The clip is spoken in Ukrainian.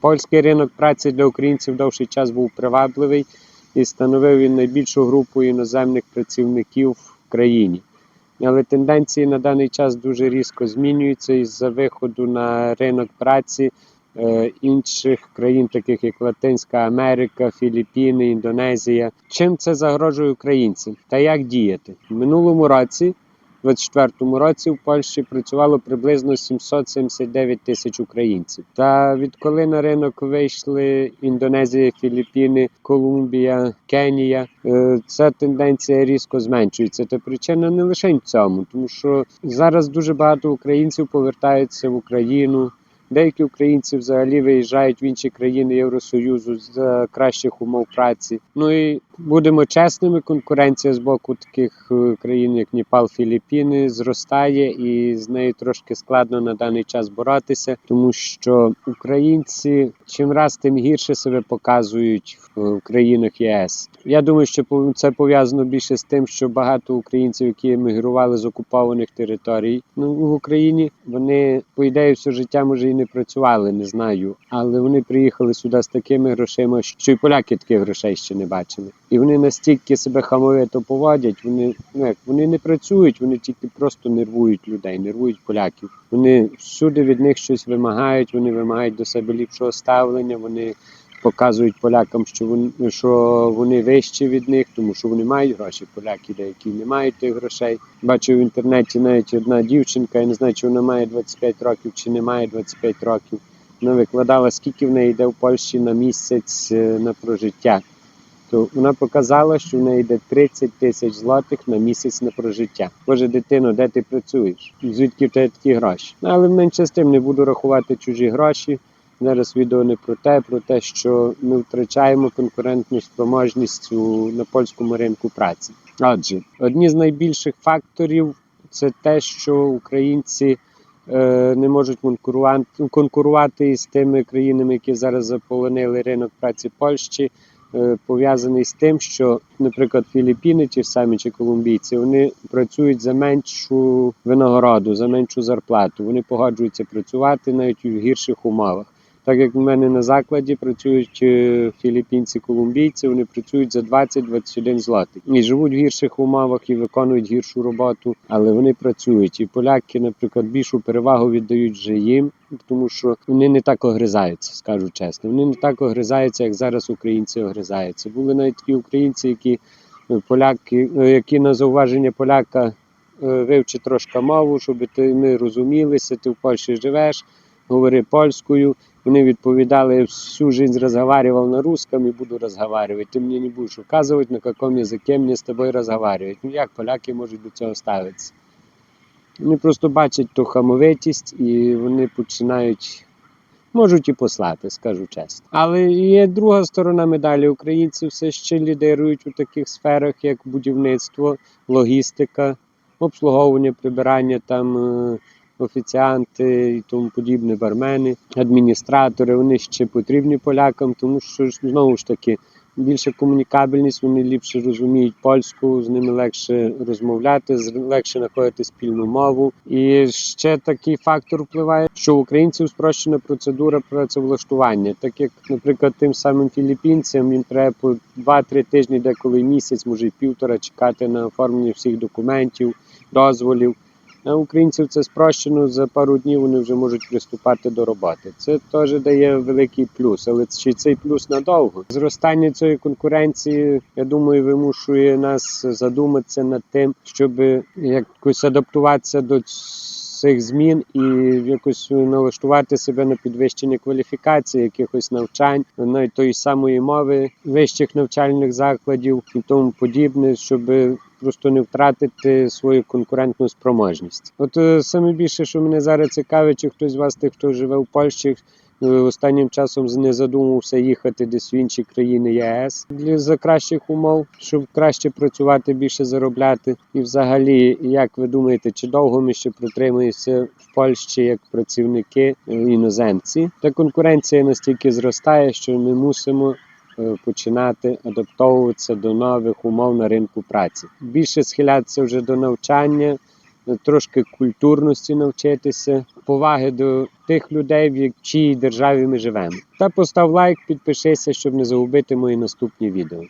Польський ринок праці для українців довший час був привабливий і становив він найбільшу групу іноземних працівників в країні. Але тенденції на даний час дуже різко змінюються із-за виходу на ринок праці е, інших країн, таких як Латинська Америка, Філіппіни, Індонезія. Чим це загрожує українцям та як діяти? В минулому році, у 2024 році, в Польщі працювало приблизно 779 тисяч українців. Та відколи на ринок вийшли Індонезія, Філіппіни, Колумбія, Кенія, е, ця тенденція різко зменшується. Та причина не лише в цьому, тому що зараз дуже багато українців повертаються в Україну. Деякі українці взагалі виїжджають в інші країни Євросоюзу за кращих умов праці. Ну і будемо чесними, конкуренція з боку таких е, країн, як Непал, Філіппіни, зростає, і з нею трошки складно на даний час боротися, тому що українці чим раз тим гірше себе показують в е, країнах ЄС. Я думаю, що це пов'язано більше з тим, що багато українців, які емігрували з окупованих територій ну, в Україні, вони по ідеї все життя може і не працювали, не знаю. Але вони приїхали сюди з такими грошима, що і поляки таких грошей ще не бачили. І вони настільки себе хамовито поводять, вони ну як вони не працюють, вони тільки просто нервують людей, нервують поляків. Вони всюди від них щось вимагають, вони вимагають до себе ліпшого ставлення. Вони показують полякам, що вони що вони вищі від них, тому що вони мають гроші. Поляки деякі не мають тих грошей. Бачив в інтернеті навіть одна дівчинка, я не знаю, чи вона має 25 років, чи не має 25 років. Вона викладала, скільки в неї йде в Польщі на місяць е, на прожиття. То вона показала, що в неї йде 30 тисяч злотих на місяць на прожиття. Боже, дитино, де ти працюєш? Звідки в тебе такі гроші? Ну, але менше з тим не буду рахувати чужі гроші. Зараз відео не про те, про те, що ми втрачаємо конкурентну спроможність на польському ринку праці. Отже, одні з найбільших факторів це те, що українці е, не можуть конкурувати, конкурувати із тими країнами, які зараз заполонили ринок праці Польщі. Е, Пов'язаний з тим, що, наприклад, Філіппіни, ті самі чи колумбійці, вони працюють за меншу винагороду, за меншу зарплату. Вони погоджуються працювати навіть у гірших умовах. Так як в мене на закладі працюють е, філіппінці, колумбійці, вони працюють за 20-21 злотих і живуть в гірших умовах і виконують гіршу роботу, але вони працюють. І поляки, наприклад, більшу перевагу віддають вже їм, тому що вони не так огризаються, скажу чесно. Вони не так огризаються, як зараз українці огризаються. Були навіть такі українці, які е, поляки, е, які на зауваження поляка вивчи трошки мову, щоб ти ми розумілися, ти в Польщі живеш, говори польською. Вони відповідали, я всю жизнь разговаривал на русском и буду разговаривать. Ти мені не будеш указувати, на якому язикі мені з тобою розговаривати. Ну як поляки можуть до цього ставитися? Вони просто бачать ту хамовитість і вони починають, можуть і послати, скажу чесно. Але є друга сторона медалі. Українці все ще лідирують у таких сферах, як будівництво, логістика, обслуговування, прибирання там. Офіціанти і тому подібне, бармени, адміністратори, вони ще потрібні полякам, тому що знову ж таки більша комунікабельність, вони ліпше розуміють польську, з ними легше розмовляти, легше знаходити спільну мову. І ще такий фактор впливає, що у українців спрощена процедура працевлаштування, так як, наприклад, тим самим філіппінцям їм треба по 2-3 тижні, деколи місяць, може й півтора чекати на оформлення всіх документів, дозволів. А українців це спрощено за пару днів вони вже можуть приступати до роботи. Це теж дає великий плюс, але чи цей плюс надовго? Зростання цієї конкуренції, я думаю, вимушує нас задуматися над тим, щоб якось адаптуватися до цих змін і якось налаштувати себе на підвищення кваліфікації, якихось навчань, навіть тої самої мови, вищих навчальних закладів і тому подібне, щоб просто не втратити свою конкурентну спроможність. От е, саме більше, що мене зараз цікавить, чи хтось з вас, тих, хто живе в Польщі, е, останнім часом не задумався їхати десь в інші країни ЄС для за кращих умов, щоб краще працювати, більше заробляти. І взагалі, як ви думаєте, чи довго ми ще протримаємося в Польщі як працівники е, іноземці? Та конкуренція настільки зростає, що ми мусимо починати адаптовуватися до нових умов на ринку праці. Більше схилятися вже до навчання, трошки культурності навчитися, поваги до тих людей, в чиїй державі ми живемо. Та постав лайк, підпишися, щоб не загубити мої наступні відео.